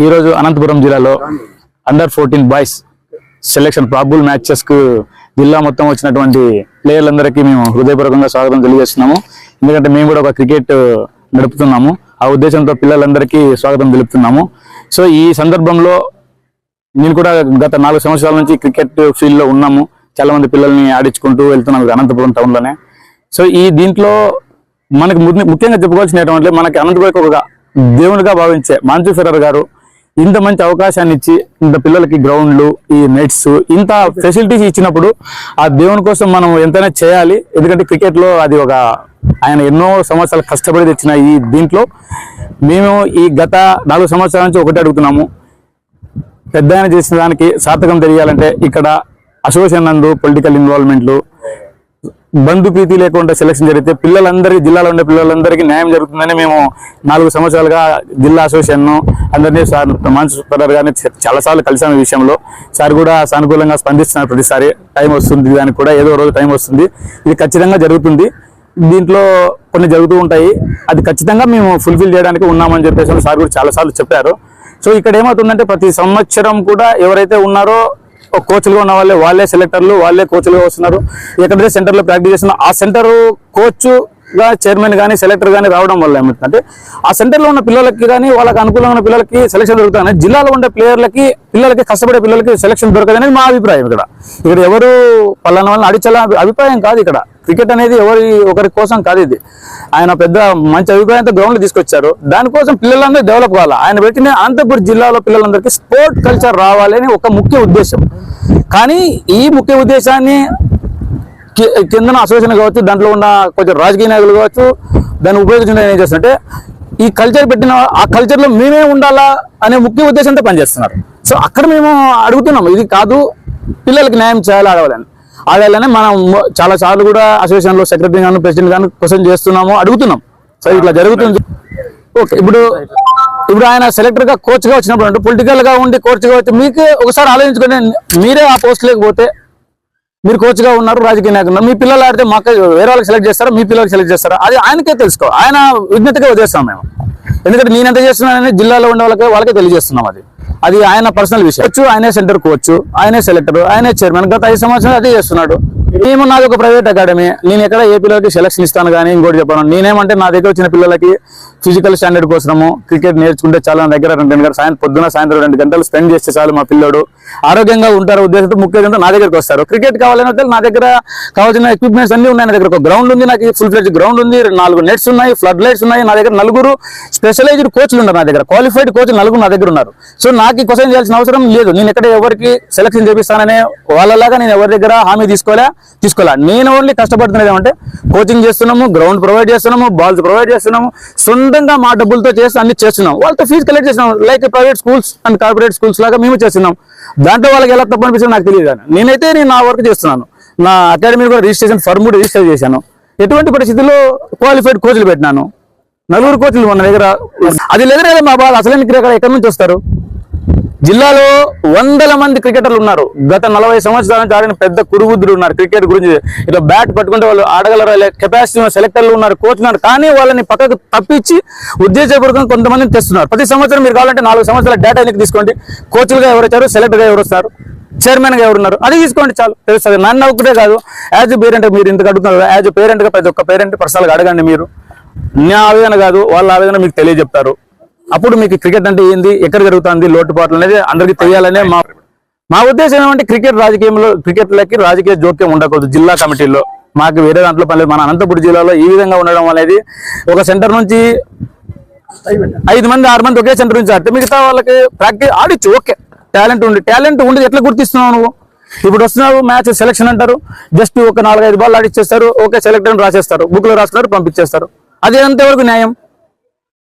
ఈరోజు అనంతపురం జిల్లాలో under fourteen boys selection probable మ్యాచెస్కు జిల్లా మొత్తం వచ్చినటువంటి ప్లేయర్లందరికీ మేము హృదయపూర్వకంగా స్వాగతం తెలియజేస్తున్నాము. ఎందుకంటే మేము కూడా ఒక క్రికెట్ నడుపుతున్నాము. ఆ ఉద్దేశంతో పిల్లలందరికీ స్వాగతం తెలుపుతున్నాము. సో ఈ సందర్భంలో నేను కూడా గత నాలుగు సంవత్సరాల నుంచి క్రికెట్ ఫీల్డ్లో ఉన్నాము. చాలా మంది పిల్లల్ని ఆడించుకుంటూ వెళ్తున్నాం అనంతపురం టౌన్లోనే సో ఈ దీంట్లో మనకి ము- ముఖ్యంగా చెప్పుకోవాల్సినటువంటి మనకి అనంతపురం ఒక దేవునిగా భావించే మాంచు ఫెరర్ గారు ఇంత మంచి అవకాశాన్ని ఇచ్చి ఇంత పిల్లలకి గ్రౌండ్లు ఈ నెట్స్ ఇంత ఫెసిలిటీస్ ఇచ్చినప్పుడు ఆ దేవుని కోసం మనం ఎంతైనా చేయాలి. ఎందుకంటే క్రికెట్లో అది ఒక ఆయన ఎన్నో సంవత్సరాలు కష్టపడి తెచ్చిన ఈ దీంట్లో మేము ఈ గత నాలుగు సంవత్సరాల నుంచి ఒకటి అడుగుతున్నాము. పెద్ద ఆయన చేసిన దానికి సార్థకం తెలియాలంటే ఇక్కడ అసోసియేషన్ నందు పొలిటికల్ ఇన్వాల్వ్మెంట్లు బంధు ప్రీతి లేకుండా సెలక్షన్ జరిగితే పిల్లలందరికీ జిల్లాలో ఉండే పిల్లలందరికీ న్యాయం జరుగుతుందని మేము నాలుగు సంవత్సరాలుగా జిల్లా అసోసియేషన్ అందరినీ సార్ మనసు పడారు గారిని చాలా సార్లు కలిసాము ఈ విషయంలో. సార్ కూడా సానుకూలంగా స్పందిస్తున్నారు ప్రతిసారి. టైం వస్తుంది దానికి కూడా ఏదో రోజు టైం వస్తుంది. ఇది ఖచ్చితంగా జరుగుతుంది. దీంట్లో కొన్ని జరుగుతూ ఉంటాయి. అది ఖచ్చితంగా మేము ఫుల్ఫిల్ చేయడానికి ఉన్నామని చెప్పేసి సార్ కూడా చాలాసార్లు చెప్పారు. సో ఇక్కడ ఏమవుతుందంటే ప్రతి సంవత్సరం కూడా ఎవరైతే ఉన్నారో కోచ్లుగా ఉన్న వాళ్ళే వాళ్ళే సెలెక్టర్లు వాళ్ళే కోచ్లుగా వస్తున్నారు. ఎక్కడైతే సెంటర్లో ప్రాక్టీస్ చేస్తున్నారు ఆ సెంటర్ కోచ్గా చైర్మన్ కానీ సెలెక్టర్ కానీ రావడం వల్ల ఏమిటంటే ఆ సెంటర్లో ఉన్న పిల్లలకి కానీ వాళ్ళకి అనుకూలంగా ఉన్న పిల్లలకి సెలక్షన్ దొరుకుతాయని జిల్లాలో ఉండే ప్లేయర్లకి పిల్లలకి కష్టపడే పిల్లలకి సెలక్షన్ దొరకదనేది మా అభిప్రాయం ఇక్కడ. ఇక్కడ ఎవరు పలానా వాళ్ళని అడిచల అభిప్రాయం కాదు ఇక్కడ. క్రికెట్ అనేది ఎవరి ఒకరి కోసం కాదు ఇది. ఆయన పెద్ద మంచి అభిప్రాయంతో గ్రౌండ్ తీసుకొచ్చారు. దానికోసం పిల్లలందరూ డెవలప్ కావాలి? ఆయన పెట్టిన అనంతపురం జిల్లాలో పిల్లలందరికీ స్పోర్ట్ కల్చర్ రావాలని ఒక ముఖ్య ఉద్దేశం. కానీ ఈ ముఖ్య ఉద్దేశాన్ని కిందన అసోసియేషన్ కావచ్చు దాంట్లో ఉన్న కొంచెం రాజకీయ నాయకులు కావచ్చు దాన్ని ఉపయోగించడం ఏం చేస్తుంటే ఈ కల్చర్ పెట్టిన ఆ కల్చర్లో మేమే ఉండాలా అనే ముఖ్య ఉద్దేశంతో పనిచేస్తున్నారు. సో అక్కడ మేము అడుగుతున్నాం ఇది కాదు పిల్లలకి న్యాయం చేయాలి ఆడవాలని ఆడాలని మనం చాలా సార్లు కూడా అసోసియేషన్లో సెక్రటరీ గాను ప్రెసిడెంట్ గాను క్వశ్చన్ చేస్తున్నాము అడుగుతున్నాం. సో ఇట్లా జరుగుతుంది. ఓకే ఇప్పుడు ఇప్పుడు ఆయన సెలెక్టర్గా కోచ్గా వచ్చినప్పుడు అంటే పొలిటికల్గా ఉండి కోచ్గా వచ్చి మీకు ఒకసారి ఆలోచించుకోండి మీరే ఆ పోస్ట్ లేకపోతే మీరు కోచ్గా ఉన్నారు రాజకీయ నాయకులు మీ పిల్లలు ఆడితే మాకు వేరే వాళ్ళకి సెలెక్ట్ చేస్తారా? మీ పిల్లలకి సెలెక్ట్ చేస్తారా? అది ఆయనకే తెలుసుకో ఆయన విజ్ఞతగా వదిలేస్తాం మేము. ఎందుకంటే నేను ఎంత చేస్తున్నానని జిల్లాలో ఉండే వాళ్ళకి వాళ్ళకే తెలియజేస్తున్నాం అది. అది ఆయన పర్సనల్ విషయం. వచ్చు ఆయనే సెంటర్ కోచ్ ఆయనే సెలెక్టర్ ఆయనే చైర్మన్ గత ఐదు సంవత్సరాలు అదే చేస్తున్నాడు. మేము నాది ఒక ప్రైవేట్ అకాడమీ నేను ఎక్కడ ఏ పిల్లలకి సెలక్షన్ ఇస్తాను కానీ ఇంకోటి చెప్పాను. నేనేమంటే నా దగ్గర వచ్చిన పిల్లలకి ఫిజికల్ స్టాండర్డ్ కోసము క్రికెట్ నేర్చుకుంటే చాలా నా దగ్గర రెండు గంటలు సాయంత్రం పొద్దున సాయంత్రం రెండు గంటలు స్పెండ్ చేస్తే చాలు మా పిల్లడు. ఆరోగ్యంగా ఉంటారు ఉద్దేశంతో ముఖ్యంగా నా దగ్గరకు వస్తారు. క్రికెట్ కావాలంటే నా దగ్గర కావాల్సిన ఎక్విప్మెంట్స్ అన్ని ఉన్నాయి నా దగ్గర. ఒక గ్రౌండ్ ఉంది నాకు ఫుల్ ఫ్లెడ్జ్ గ్రౌండ్ ఉంది నాలుగు నెట్స్ ఉన్నాయి ఫ్లడ్ లైట్స్ ఉన్నాయి నా దగ్గర నలుగురు స్పెషలైజ్డ్ కోచ్లు ఉన్నారు నా దగ్గర. క్వాలిఫైడ్ కోచ్ నలుగురు నా దగ్గర ఉన్నారు. సో నాకు కోసం చేయాల్సిన అవసరం లేదు. నేను ఎక్కడ ఎవరికి సెలక్షన్ చేపిస్తాననే వాళ్ళలాగా నేను ఎవరి దగ్గర హామీ తీసుకోలే తీసుకోలే. నేను ఓన్లీ కష్టపడుతున్నది ఏమంటే కోచింగ్ చేస్తున్నాము గ్రౌండ్ ప్రొవైడ్ చేస్తున్నాము బాల్స్ ప్రొవైడ్ చేస్తున్నాము సొంతంగా మా డబ్బులతో చేసి అన్ని చేస్తున్నాం. వాళ్ళతో ఫీజు కలెక్ట్ చేసినాం like private schools and corporate schools లాగా మేము చేస్తున్నాం. దాంట్లో వాళ్ళకి ఎలా తప్పు అనిపిస్తుంది నాకు తెలియదు కానీ నేనైతే నేను నా వర్క్ చేస్తున్నాను. నా అకాడమీ కూడా రిజిస్ట్రేషన్ ఫర్మ్ కూడా రిజిస్టర్ చేశాను. ఎటువంటి పరిస్థితుల్లో క్వాలిఫైడ్ కోచ్లు పెట్టినాను? నలుగురు కోచ్లు మన దగ్గర. అది లేదనే మా బాధ అసలైన ఎక్కడ నుంచి వస్తారు? జిల్లాలో వందల మంది క్రికెటర్లు ఉన్నారు. గత నలభై సంవత్సరాల నుంచి ఆడిన పెద్ద కురుగుద్దులు ఉన్నారు క్రికెట్ గురించి. ఇట్లా బ్యాట్ పట్టుకుంటే వాళ్ళు ఆడగలరా? కెపాసిటీ సెలెక్టర్లు ఉన్నారు కోచ్ ఉన్నారు. కానీ వాళ్ళని పక్కకు తప్పించి ఉద్దేశపూర్వకంగా కొంతమందిని తెస్తున్నారు. ప్రతి సంవత్సరం మీరు కావాలంటే నాలుగు సంవత్సరాల డేటా ఎన్నిక తీసుకోండి? కోచ్లుగా ఎవరు వచ్చారు? సెలెక్టర్గా ఎవరు వస్తారు? చైర్మన్గా ఎవరున్నారు అది తీసుకోండి చాలు. తెలుస్తుంది. నన్ను ఒకటే కాదు యాజ్ పేరెంట్ మీరు ఇంతకు అడుగుతున్నారు. యాజ్ పేరెంట్ పేరెంట్గా ప్రతి ఒక్క పేరెంట్ పర్సనల్ అడగండి మీరు. నా ఆవేదన కాదు వాళ్ళ ఆవేదన మీకు తెలియజెప్తారు. అప్పుడు మీకు క్రికెట్ అంటే ఏంది? ఎక్కడ జరుగుతుంది? లోటుపాట్లు అనేది అందరికీ తెలియాలనే మా మా ఉద్దేశం ఏమంటే క్రికెట్ రాజకీయంలో క్రికెట్లకి రాజకీయ జోక్యం ఉండకూడదు జిల్లా కమిటీలో మాకు వేరే దాంట్లో పని మన అనంతపురం జిల్లాలో ఈ విధంగా ఉండడం అనేది ఒక సెంటర్ నుంచి ఐదు మంది ఆరు మంది ఒకే సెంటర్ నుంచి ఆడితే మిగతా వాళ్ళకి ప్రాక్టీస్ ఆడిచ్చు ఓకే. టాలెంట్ ఉండి టాలెంట్ ఉండి ఎట్లా గుర్తిస్తున్నావు నువ్వు? ఇప్పుడు వస్తున్నావు మ్యాచ్ సెలక్షన్ అంటారు. జస్ట్ ఒక నాలుగైదు బాల్ ఆడిచ్చేస్తారు ఓకే సెలెక్ట్ అని రాసేస్తారు. బుక్లో పంపించేస్తారు. అది ఎంతవరకు న్యాయం?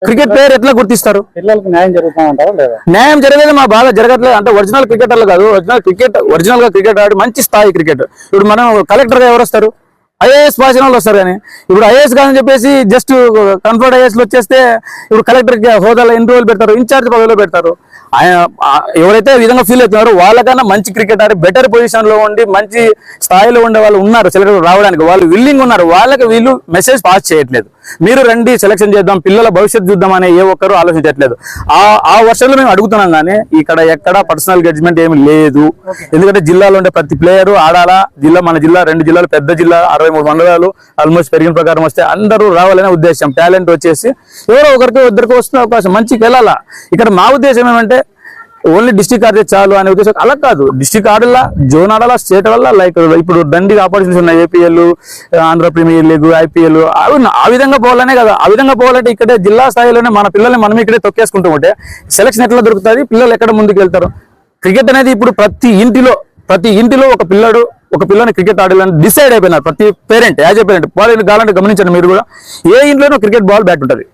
క్రికెట్ ప్లేయర్ ఎట్లా గుర్తిస్తారు? పిల్లలకు న్యాయం జరుగుతుందంటారా లేదా? న్యాయం జరగలేదు? మా బాధ జరగట్లేదు. అంటే ఒరిజినల్ క్రికెటర్లు కాదు. ఒరిజినల్ క్రికెట్ ఒరిజినల్గా క్రికెట్ ఆడి మంచి స్థాయి క్రికెట్ ఇప్పుడు మనం కలెక్టర్గా ఎవరు వస్తారు? ఐఏఎస్ పాసిన వాళ్ళు వస్తారు కానీ. ఇప్పుడు ఐఏఎస్ కాదని చెప్పేసి జస్ట్ కన్ఫర్ట్ ఐఏఎస్లో వచ్చేస్తే ఇప్పుడు కలెక్టర్ హోదాలో ఎన్ని రోజులు పెడతారు? ఇన్ఛార్జ్ పదవిలో పెడతారు. ఆయన ఎవరైతే విధంగా ఫీల్ అవుతున్నారో వాళ్ళకన్నా మంచి క్రికెట్ ఆడి బెటర్ పొజిషన్లో ఉండి మంచి స్థాయిలో ఉండే వాళ్ళు ఉన్నారు. సెలెక్టర్ రావడానికి వాళ్ళు విల్లింగ్ ఉన్నారు. వాళ్ళకి వీళ్ళు మెసేజ్ పాస్ చేయట్లేదు. మీరు రండి సెలక్షన్ చేద్దాం పిల్లల భవిష్యత్తు చూద్దాం అనే ఏ ఒక్కరు ఆలోచించట్లేదు. ఆ ఆ వర్షంలో మేము అడుగుతున్నాం కానీ ఇక్కడ ఎక్కడ పర్సనల్ జడ్జ్మెంట్ ఏమి లేదు. ఎందుకంటే జిల్లాలో ఉండే ప్రతి ప్లేయర్ ఆడాలా జిల్లా మన జిల్లా రెండు జిల్లాలు పెద్ద జిల్లా అరవై మూడు మండలాలు ఆల్మోస్ట్ పెరిగిన ప్రకారం వస్తే అందరూ రావాలనే ఉద్దేశం టాలెంట్ వచ్చేసి ఎవరో ఒకరికి ఇద్దరికి వస్తున్న అవకాశం మంచికి వెళ్ళాలా. ఇక్కడ మా ఉద్దేశం ఏమంటే ఓన్లీ డిస్టిక్ ఆడితే చాలు అనే ఉద్దేశం అలా కాదు. డిస్టిక్ ఆడాలా జోన్ ఆడాలా స్టేట్ ఆడాలా లైక్ ఇప్పుడు దండిగా ఆపర్చునిటీస్ ఉన్నాయి APL Andhra premier league IPL ఆ విధంగా పోవాలనే కదా. ఆ విధంగా పోవాలంటే ఇక్కడే జిల్లా స్థాయిలోనే మన పిల్లల్ని మనం ఇక్కడే తొక్కేసుకుంటూ ఉంటే సెలక్షన్ ఎట్లా దొరుకుతుంది? పిల్లలు ఎక్కడ ముందుకు వెళ్తారు? క్రికెట్ అనేది ఇప్పుడు ప్రతి ఇంటిలో ప్రతి ఇంటిలో ఒక పిల్లడు ఒక పిల్లని క్రికెట్ ఆడాలని డిసైడ్ అయిపోయినారు. ప్రతి parent as a parent ball కావాలంటే గమనించండి మీరు కూడా. ఏ ఇంట్లోనూ క్రికెట్ బాల్ బ్యాట్ ఉంటుంది.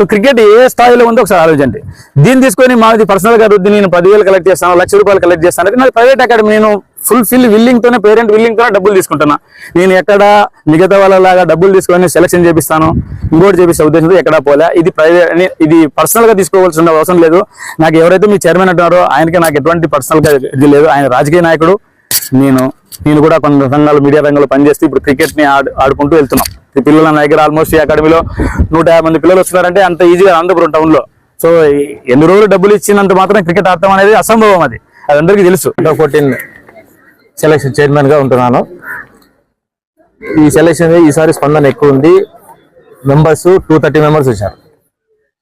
సో క్రికెట్ ఏ స్థాయిలో ఉందో ఒకసారి ఆలోచించండి. దీన్ని తీసుకొని మాది పర్సనల్గా రుద్ది నేను పదివేలు కలెక్ట్ చేస్తాను లక్ష రూపాయలు కలెక్ట్ చేస్తాను అంటే ప్రైవేట్ అకాడమీ నేను ఫుల్ ఫిల్ విల్లింగ్ తోనే పేరెంట్ విల్లింగ్ తోనే డబ్బులు తీసుకుంటున్నా. నేను ఎక్కడ మిగతా వాళ్ళలాగా డబ్బులు తీసుకొని సెలక్షన్ చేపిస్తాను ఇంకోటి చేపిస్తే ఉద్దేశంతో ఎక్కడా పోలే. ఇది ప్రైవేట్ ఇది పర్సనల్గా తీసుకోవాల్సిన అవసరం లేదు. నాకు ఎవరైతే మీ చైర్మన్ అంటున్నారో ఆయనకి నాకు ఎటువంటి పర్సనల్గా ఇది లేదు. ఆయన రాజకీయ నాయకుడు. నేను నేను కూడా కొన్ని రంగాలు మీడియా రంగంలో పనిచేస్తూ ఇప్పుడు క్రికెట్ని ఆడు ఆడుకుంటూ వెళ్తున్నాం. ఈ పిల్లల నా దగ్గర ఆల్మోస్ట్ ఈ అకాడమీలో నూట యాభై మంది పిల్లలు వస్తున్నారంటే అంత ఈజీగా అనంతపురం టౌన్లో. సో ఎన్ని రోజులు డబ్బులు ఇచ్చినంత మాత్రం క్రికెట్ ఆడతాం అనేది అసంభవం అది. అది అందరికీ తెలుసు. ఫోర్టీన్ సెలక్షన్ చైర్మన్గా ఉంటున్నాను. ఈ సెలక్షన్ ఈసారి స్పందన ఎక్కువ ఉంది. మెంబర్స్ టూ థర్టీ మెంబర్స్ వచ్చారు.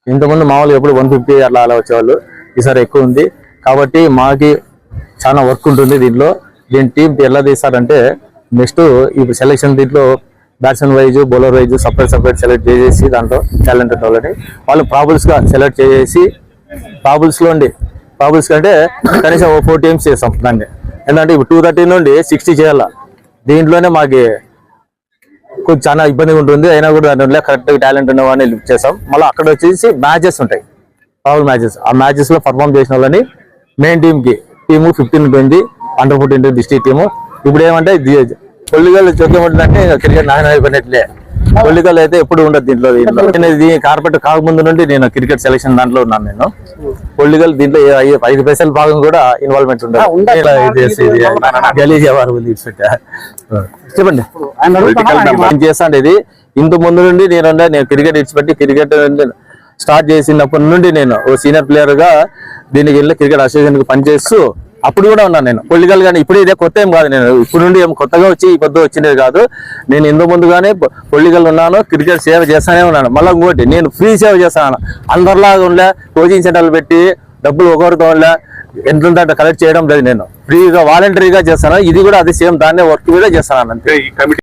ఇంతకుముందు మామూలుగా ఎప్పుడు వన్ ఫిఫ్టీ అట్లా అలా వచ్చేవాళ్ళు. ఈసారి ఎక్కువ ఉంది. కాబట్టి మాకి చాలా వర్క్ ఉంటుంది దీంట్లో. దీని టీం ఎలా తీస్తారంటే నెక్స్ట్ ఇప్పుడు సెలక్షన్ దీంట్లో batsmen wise bowler wise separate separate select చేసేసి దాంట్లో టాలెంట్ వాళ్ళని. వాళ్ళు ప్రాబుల్స్గా సెలెక్ట్ చేసేసి ప్రాబుల్స్లో ఉండి ప్రాబుల్స్ కంటే కనీసం ఓ ఫోర్ టీమ్స్ చేస్తాం దాన్ని. ఎందుకంటే ఇప్పుడు టూ థర్టీ నుండి సిక్స్టీ చేయాల? దీంట్లోనే మాకు కొంచెం చాలా ఇబ్బందిగా ఉంటుంది. అయినా కూడా దాంట్లో కరెక్ట్గా టాలెంట్ ఉన్నవాడిని లిఫ్ట్ చేస్తాం. మళ్ళీ అక్కడ వచ్చేసి మ్యాచెస్ ఉంటాయి. ప్రాబుల్ మ్యాచెస్ ఆ మ్యాచెస్లో పర్ఫామ్ చేసిన వాళ్ళని మెయిన్ టీమ్కి టీము ఫిఫ్టీన్ ఉంటుంది అండర్ ఫోర్టీన్ డిస్ట్రిక్ట్ టీము ఇప్పుడు ఏమంటే పొలిగల్ చొక్కేమంటుందంటే క్రికెట్ నాయన అయిపోయినట్లే. పొలిగల్ అయితే ఎప్పుడు ఉండదు దీంట్లో దీంట్లో. నేను కార్పెట్ కాకముందు నుండి నేను క్రికెట్ సెలక్షన్ దాంట్లో ఉన్నాను నేను. పొలిగల్ దీంట్లో ఐదు పైసల భాగం కూడా ఇన్వాల్వ్మెంట్ ఉండదు. చెప్పండి. చేస్తాను ఇది ఇంత ముందు నుండి నేను నేను క్రికెట్ ఇచ్చిపెట్టి క్రికెట్ స్టార్ట్ చేసినప్పటి నుండి నేను ఓ సీనియర్ ప్లేయర్గా దీనికి వెళ్ళి క్రికెట్ అసోసియేషన్ పనిచేస్తూ అప్పుడు కూడా ఉన్నాను నేను. పొలిటికల్ గానీ ఇప్పుడు ఇదే కొత్త ఏం కాదు నేను. ఇప్పుడు నుండి ఏం కొత్తగా వచ్చి ఈ పొద్దు వచ్చినది కాదు. నేను ఇందు ముందుగానే పొలిటికల్ ఉన్నాను క్రికెట్ సేవ చేస్తానే ఉన్నాను. మళ్ళీ ఇంకోటి నేను ఫ్రీ సేవ చేస్తాను అందరిలాగా ఉండే కోచింగ్ సెంటర్లు పెట్టి డబ్బులు ఒకరితో ఉండే ఎంత కలెక్ట్ చేయడం లేదు నేను. ఫ్రీగా వాలంటరీగా చేస్తాను. ఇది కూడా అదే సేమ్ దాన్నే వర్క్ కూడా చేస్తాను అంతే.